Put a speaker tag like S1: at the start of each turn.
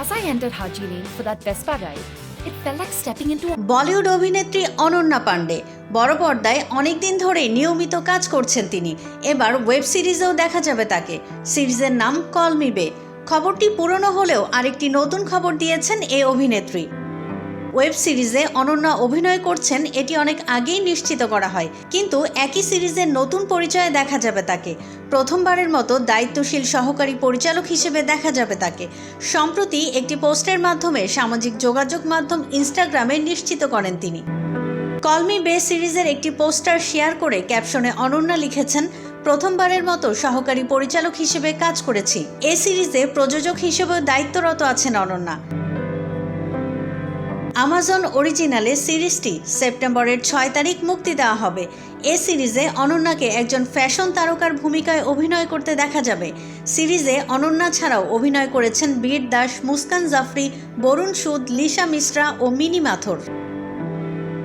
S1: As I entered Haji Lane for that Vespa ride, it felt like stepping into
S2: Bollywood অভিনেত্রী অনন্যা পাণ্ডে বড় পর্দায় অনেকদিন ধরে নিয়মিত কাজ করছেন তিনি। এবার ওয়েব সিরিজেও দেখা যাবে তাকে। সিরিজের নাম কলমিবে খবরটি পুরনো হলেও আরেকটি নতুন খবর দিয়েছেন এই অভিনেত্রী। ওয়েব সিরিজে অনন্যা অভিনয় করছেন, এটি অনেক আগেই নিশ্চিত করা হয়। কিন্তু একই সিরিজের নতুন পরিচয়ে দেখা যাবে তাকে। প্রথমবারের মতো দায়িত্বশীল সহকারী পরিচালক হিসেবে দেখা যাবে তাকে। সম্প্রতি একটি পোস্টের মাধ্যমে সামাজিক যোগাযোগ মাধ্যম ইনস্টাগ্রামে নিশ্চিত করেন তিনি। কলমি বে সিরিজের একটি পোস্টার শেয়ার করে ক্যাপশনে অনন্যা লিখেছেন, প্রথমবারের মতো সহকারী পরিচালক হিসেবে কাজ করেছি। এ সিরিজে প্রযোজক হিসেবেও দায়িত্বরত আছেন অনন্যা। আমাজন অরিজিনালে সিরিজটি সেপ্টেম্বরের ছয় তারিখ মুক্তি দেওয়া হবে। এ সিরিজে অনন্যাকে একজন ফ্যাশন তারকার ভূমিকায় অভিনয় করতে দেখা যাবে। সিরিজে অনন্যা ছাড়াও অভিনয় করেছেন বীর দাস, মুস্কান জাফরি, বরুণ সুদ, লিসা মিশ্রা ও মিনি মাথর।